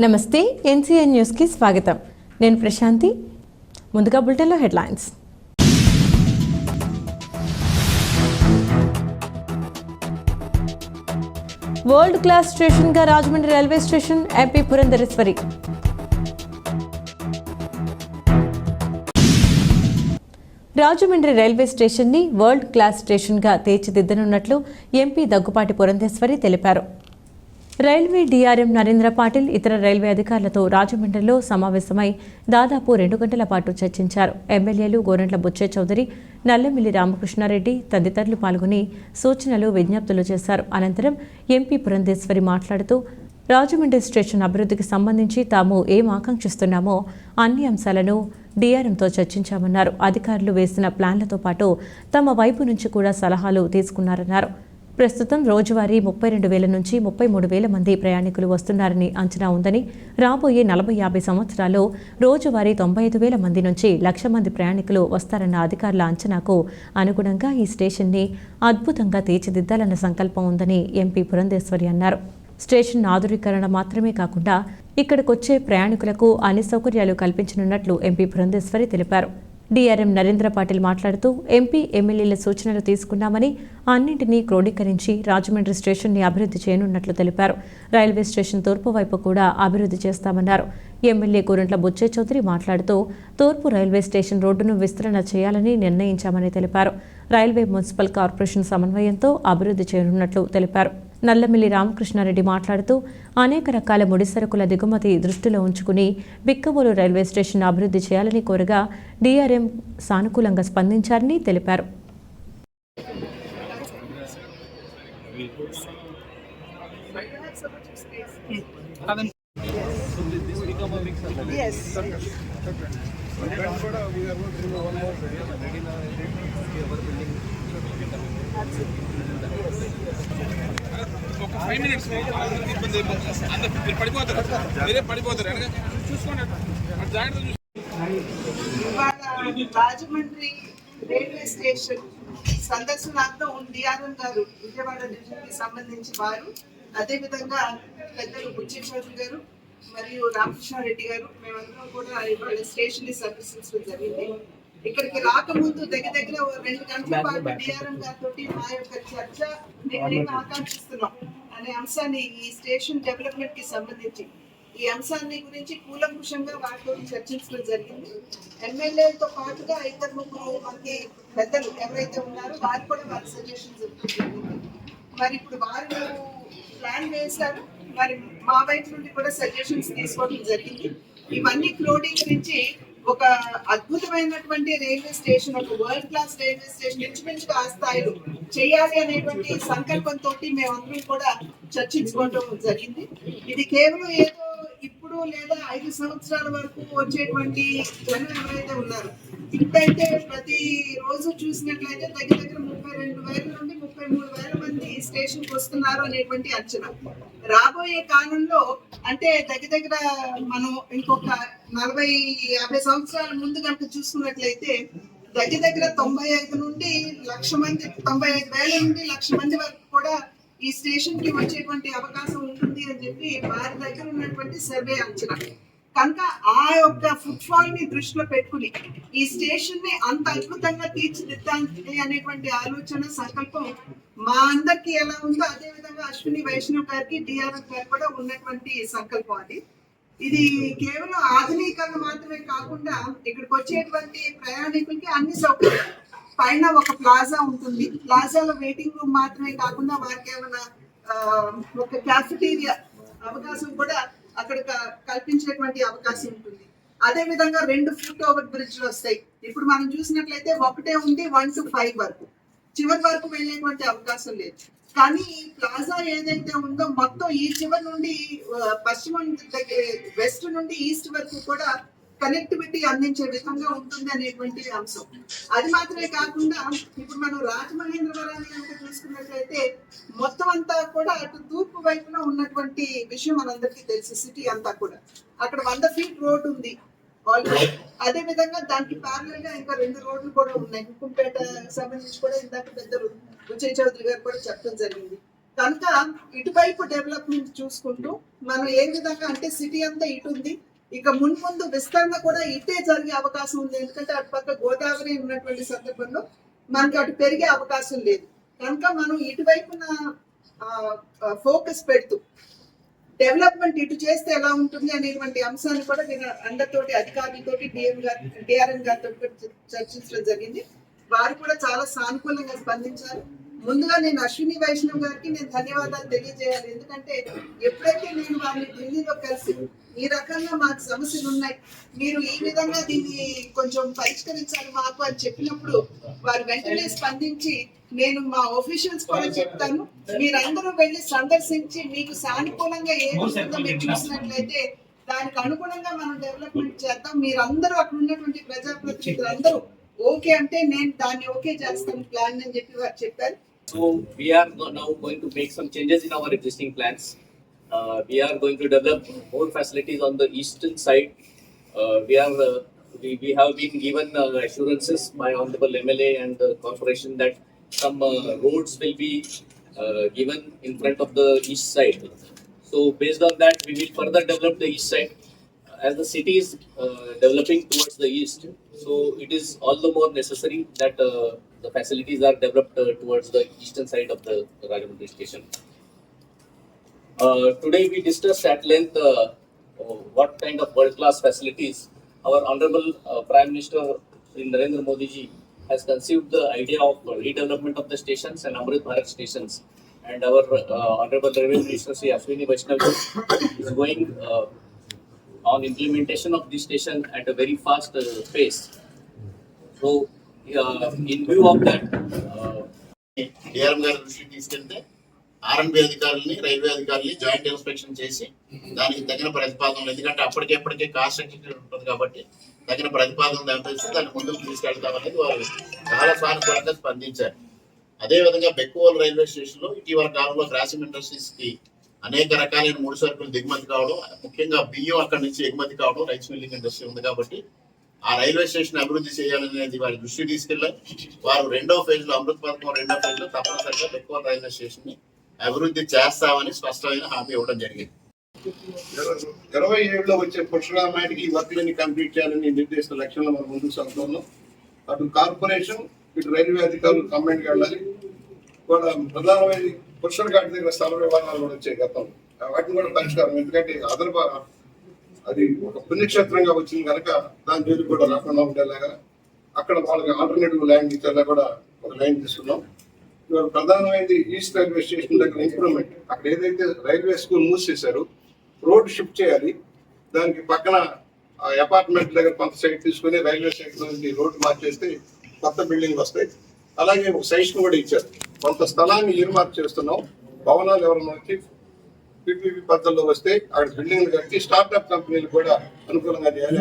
నమస్తే ఎన్సీఎన్ న్యూస్కి స్వాగతం. నేను ప్రశాంతి. ముందుగా బులెటిన్లో headlines. World class స్టేషన్గా Rajahmundry railway station MP Purandeswari. Rajahmundry railway స్టేషన్ని world class స్టేషన్గా తీర్చిదిద్దనున్నట్లు ఎంపీ దగ్గుపాటి పురంధేశ్వరి తెలిపారు. రైల్వే డీఆర్ఎం నరేంద్ర పాటిల్ ఇతర రైల్వే అధికారులతో రాజమండ్రిలో సమావేశమై దాదాపు రెండు గంటల పాటు చర్చించారు. ఎమ్మెల్యేలు గోరంట్ల బుచ్చే చౌదరి నల్లమిల్లి రామకృష్ణారెడ్డి తదితరులు పాల్గొని సూచనలు విజ్ఞప్తులు చేశారు. అనంతరం ఎంపీ పురంధేశ్వరి మాట్లాడుతూ రాజమండ్రి స్టేషన్ అభివృద్ధికి సంబంధించి తాము ఏం ఆకాంక్షిస్తున్నామో అన్ని అంశాలను డీఆర్ఎంతో చర్చించామన్నారు. అధికారులు వేసిన ప్లాన్లతో పాటు తమ వైపు నుంచి కూడా సలహాలు తీసుకున్నారన్నారు. ప్రస్తుతం రోజువారీ ముప్పై రెండు వేల నుంచి ముప్పై మూడు వేల మంది ప్రయాణికులు వస్తున్నారని అంచనా ఉందని రాబోయే నలభై యాభై సంవత్సరాల్లో రోజువారీ తొంభై ఐదు వేల మంది నుంచి లక్ష మంది ప్రయాణికులు వస్తారన్న అధికారుల అంచనాకు అనుగుణంగా ఈ స్టేషన్ని అద్భుతంగా తీర్చిదిద్దాలన్న సంకల్పం ఉందని ఎంపీ పురంధేశ్వరి అన్నారు. స్టేషన్ ఆధునీకరణ మాత్రమే కాకుండా ఇక్కడికొచ్చే ప్రయాణికులకు అన్ని సౌకర్యాలు కల్పించనున్నట్లు ఎంపీ పురంధేశ్వరి తెలిపారు. డిఆర్ఎం నరేంద్ర పాటిల్ మాట్లాడుతూ ఎంపీ ఎమ్మెల్యేల సూచనలు తీసుకున్నామని అన్నింటినీ క్రోడీకరించి రాజమండ్రి స్టేషన్ని అభివృద్ధి చేయనున్నట్లు తెలిపారు. రైల్వే స్టేషన్ తూర్పు వైపు కూడా అభివృద్ధి చేస్తామన్నారు. ఎమ్మెల్యే కూరంట్ల బుచ్చే చౌదరి మాట్లాడుతూ తూర్పు రైల్వే స్టేషన్ రోడ్డును విస్తరణ చేయాలని నిర్ణయించామని తెలిపారు. రైల్వే మున్సిపల్ కార్పొరేషన్ సమన్వయంతో అభివృద్ధి చేయనున్నట్లు తెలిపారు. నల్లమిల్లి రామకృష్ణారెడ్డి మాట్లాడుతూ అనేక రకాల ముడిసరుకుల దిగుమతి దృష్టిలో ఉంచుకుని బిక్కబోలు రైల్వే స్టేషన్ అభివృద్ధి చేయాలని కోరగా డీఆర్ఎం సానుకూలంగా స్పందించారని తెలిపారు Yes. ఒక ఫైవ్ మినిట్స్ ఇబ్బంది అయిపోతుంది అందరు మీరు పడిపోతారు మీరే పడిపోతారు వెనక చూసుకోండి జాగ్రత్త చూసుకోండి రాజమండ్రి రైల్వే స్టేషన్ సందర్శనార్థం డిఆర్ఎం గారు విజయవాడ డివిజన్కి సంబంధించి వారు అదేవిధంగా పెద్దలు బుచ్చి గారు మరియు రామకృష్ణారెడ్డి గారు మేమందరం కూడా ఇవాళ స్టేషన్ని సందర్శించడం జరిగింది. ఇక్కడికి రాకముందు దగ్గర దగ్గర రెండు గంటల పాటు డిఆర్ఎం గారితో మా యొక్క చర్చ మేము ఆకాంక్షిస్తున్నాం. అనే అంశాన్ని ఈ స్టేషన్ డెవలప్మెంట్కి సంబంధించి ఈ అంశాన్ని గురించి కూలంకుషంగా వారితో చర్చించడం జరిగింది. ఎమ్మెల్యేలతో పాటుగా ఇద్దరు ముగ్గురు మనకి పెద్దలు ఎవరైతే ఉన్నారో వారు కూడా వారి సజెషన్స్ మరి ఇప్పుడు వారు ప్లాన్ వేశారు. మరి మా వైపు నుండి కూడా సజెషన్స్ తీసుకోవడం జరిగింది. ఇవన్నీ క్రోడీకరించి ఒక అద్భుతమైనటువంటి రైల్వే స్టేషన్ ఒక వరల్డ్ క్లాస్ రైల్వే స్టేషన్ ఇంచుమించుగా ఆ స్థాయిలో చేయాలి అనేటువంటి సంకల్పంతో మేమందరం కూడా చర్చించుకోవడం జరిగింది. ఇది కేవలం ఏదో ఇప్పుడు లేదా ఐదు సంవత్సరాల వరకు వచ్చేటువంటి జనం ఎవరైతే ఉన్నారు ఇప్పుడైతే ప్రతి రోజు చూసినట్లయితే దగ్గర దగ్గర ముప్పై రెండు వేల నుండి ముప్పై మూడు వేల మంది స్టేషన్కి వస్తున్నారు అనేటువంటి అంచనా. రాబోయే కాలంలో అంటే దగ్గర దగ్గర మనం ఇంకొక నలభై యాభై సంవత్సరాల ముందు కనుక చూసుకున్నట్లయితే దగ్గర దగ్గర తొంభై ఐదు నుండి లక్ష మంది తొంభై ఐదు వేల నుండి లక్ష మంది వరకు కూడా ఈ స్టేషన్కి వచ్చేటువంటి అవకాశం ఉంటుంది అని చెప్పి వారి దగ్గర ఉన్నటువంటి సర్వే అంచనా. కనుక ఆ యొక్క ఫుట్ఫాల్ని దృష్టిలో పెట్టుకుని ఈ స్టేషన్ని అంత అద్భుతంగా తీర్చిదిద్దాలి అనేటువంటి ఆలోచన సంకల్పం మా అందరికి ఎలా ఉందో అదే విధంగా అశ్విని వైష్ణవ్ గారికి డిఆర్ఎఫ్ గారు కూడా ఉన్నటువంటి సంకల్పం అది. ఇది కేవలం ఆధునీకరణ మాత్రమే కాకుండా ఇక్కడికి వచ్చేటువంటి ప్రయాణికులకి అన్ని సౌకర్యాలు. పైన ఒక ప్లాజా ఉంటుంది. ప్లాజాలో వెయిటింగ్ రూమ్ మాత్రమే కాకుండా వారికి ఏమైనా ఒక క్యాఫిటీరియా అవకాశం కూడా అక్కడ కల్పించేటువంటి అవకాశం ఉంటుంది. అదే విధంగా రెండు ఫుట్ ఓవర్ బ్రిడ్జ్లు వస్తాయి. ఇప్పుడు మనం చూసినట్లయితే ఒకటే ఉంది వన్ టు ఫైవ్ వరకు. చివరి వరకు వెళ్ళేటువంటి అవకాశం లేదు. కానీ ఈ ప్లాజా ఏదైతే ఉందో మొత్తం ఈ చివరి నుండి ఆ, పశ్చిమ దగ్గర వెస్ట్ నుండి ఈస్ట్ వరకు కూడా కనెక్టివిటీ అందించే విధంగా ఉంటుంది అనేటువంటి అంశం. అది మాత్రమే కాకుండా ఇప్పుడు మనం రాజమహేంద్రవరాన్ని కనుక చూసుకున్నట్లయితే మొత్తం అంతా కూడా అటు తూర్పు వైపున ఉన్నటువంటి విషయం మనందరికీ తెలుసు సిటీ అంతా కూడా. అక్కడ వంద ఫీట్ రోడ్ ఉంది. అదే విధంగా దానికి ప్యారల్గా ఇంకా రెండు రోడ్లు కూడా ఉన్నాయి. హుకుంపేట సంబంధించి కూడా ఇందాక పెద్దలు విజయ్ చౌదరి గారు కూడా చెప్పడం జరిగింది. కనుక ఇటువైపు డెవలప్మెంట్ చూసుకుంటూ మనం ఏ విధంగా అంటే సిటీ అంతా ఇటు ఉంది. ఇక మున్ముందు విస్తరణ కూడా ఇటే జరిగే అవకాశం ఉంది. ఎందుకంటే అటు పక్క గోదావరి ఉన్నటువంటి సందర్భంలో మనకి అటు పెరిగే అవకాశం లేదు. కనుక మనం ఇటువైపున ఫోకస్ పెడుతూ. డెవలప్మెంట్ ఇటు చేస్తే ఎలా ఉంటుంది అనేటువంటి అంశాన్ని కూడా నేను అందరితోటి అధికారులతోటి డిఎం గారి డిఆర్ఎం గారితో చర్చించడం జరిగింది. వారు కూడా చాలా సానుకూలంగా స్పందించారు. ముందుగా నేను అశ్విని వైష్ణవ్ గారికి నేను ధన్యవాదాలు తెలియజేయాలి. ఎందుకంటే ఎప్పుడైతే నేను వారిని ఢిల్లీలో కలిసి ఈ రకంగా మాకు సమస్యలు ఉన్నాయి మీరు ఈ విధంగా దీన్ని కొంచెం పరిష్కరించాలి మాకు అని చెప్పినప్పుడు వారు వెంటనే స్పందించి నేను మా ఆఫీషియల్స్ కూడా చెప్తాను. మీరందరూ వెళ్ళి సందర్శించి మీకు సానుకూలంగా ఏది ఉంటుందో మీరు చూసినట్లయితే దానికి అనుగుణంగా మనం డెవలప్మెంట్ చేద్దాం. మీరందరూ అక్కడ ఉన్నటువంటి ప్రజాప్రతినిధులు అందరూ ఓకే అంటే నేను దాన్ని ఓకే చేస్తాను ప్లాన్ అని చెప్పి వారు చెప్పారు. So we are now going to make some changes in our existing plans. Uh, we are going to develop more facilities on the eastern side. Uh, we are, uh, we, we have been given uh, assurances by honorable MLA and the corporation that some uh, roads will be uh, given in front of the east side. So based on that, we will further develop the east side. As the city is uh, developing towards the east, so it is all the more necessary that uh, the facilities are developed uh, towards the eastern side of the Rajahmundry station. Uh, today we discussed at length uh, uh, what kind of world-class facilities our honorable uh, Prime Minister Narendra Modi ji has conceived the idea of redevelopment of the stations and Amrit Bharat stations. And our uh, honorable Railway Minister Shri Ashwini Vaishnav is going uh, on implementation of this station at a very fast uh, pace. So, in view of of DRM గారి దృష్టికి తీసుకెళ్తే ఆర్ఎండ్బి అధికారులని railway అధికారులని joint inspection చేసి దానికి తగిన ప్రతిపాదనలు ఎందుకంటే అప్పటికెప్పటికే కాస్ట్ ఉంటుంది కాబట్టి తగిన ప్రతిపాదనలు దాని దాన్ని ముందుకు తీసుకెళ్తామనేది వారు చాలా సానుకూలంగా స్పందించారు. అదే విధంగా బెక్కువల్ రైల్వే స్టేషన్లో ఇటీవల కాలంలో గ్రాసిమ్ ఇండస్ట్రీస్కి అనేక రకాలైన ముడి సరుకులు దిగుమతి కావడం ముఖ్యంగా బియ్యం అక్కడి నుంచి ఎగుమతి కావడం రైస్ మిల్లింగ్ ఇండస్ట్రీ ఉంది కాబట్టి ఆ రైల్వే స్టేషన్ అభివృద్ధి చేయాలనేది వారి దృష్టి తీసుకెళ్ళారు వారు రెండో ఫేజ్లో అమృత్ పథకం రెండో ఫేజ్లో తప్పనిసరిగా బెక్కువల్ రైల్వే స్టేషన్ని అభివృద్ధి చేస్తామని స్పష్టమైన హామీ ఇవ్వడం జరిగింది. ఇరవై- ఏడులో వచ్చే పురుషుల ఈ వర్క్లన్నీ కంప్లీట్ చేయాలని నిర్దేశిత లక్ష్యంలో మనం ముందుకు సాగుతున్నాం అటు కార్పొరేషన్ ఇటు రైల్వే అధికారులు కమెంట్ వెళ్ళాలి. కూడా ప్రధానమైన పురుషుల గాడి దగ్గర స్థల వివాదాలు కూడా వచ్చాయి గతం వాటిని కూడా పరిష్కారం ఎందుకంటే అదర్ అది ఒక పుణ్యక్షేత్రంగా వచ్చింది కనుక దాని జోలికి కూడా రాకుండా ఉండేలాగా అక్కడ వాళ్ళకి ఆల్టర్నేటివ్ ల్యాండ్ ఇచ్చేలా కూడా ఒక లైన్ తీసుకున్నాం. ఇవాళ ప్రధానమైనది ఈస్ట్ రైల్వే స్టేషన్ దగ్గర ఇంప్రూవ్మెంట్ అక్కడ ఏదైతే రైల్వే స్కూల్ మూసేశారు రోడ్ షిఫ్ట్ చేయాలి. దానికి పక్కన అపార్ట్మెంట్ దగ్గర కొంత సైట్ తీసుకుని రైల్వే సైడ్ నుంచి రోడ్డు మార్చేస్తే కొత్త బిల్డింగ్ వస్తాయి. అలాగే ఒక సైషన్ కూడా ఇచ్చారు. కొంత స్థలాన్ని ఈర్మార్క్ చేస్తున్నాం. భవనాలు ఎవరైనా వచ్చి పీపీపీ పద్ధతిలో వస్తే అక్కడ బిల్డింగ్లు కట్టి స్టార్ట్అప్ కంపెనీలు కూడా అనుకూలంగా చేయాలి.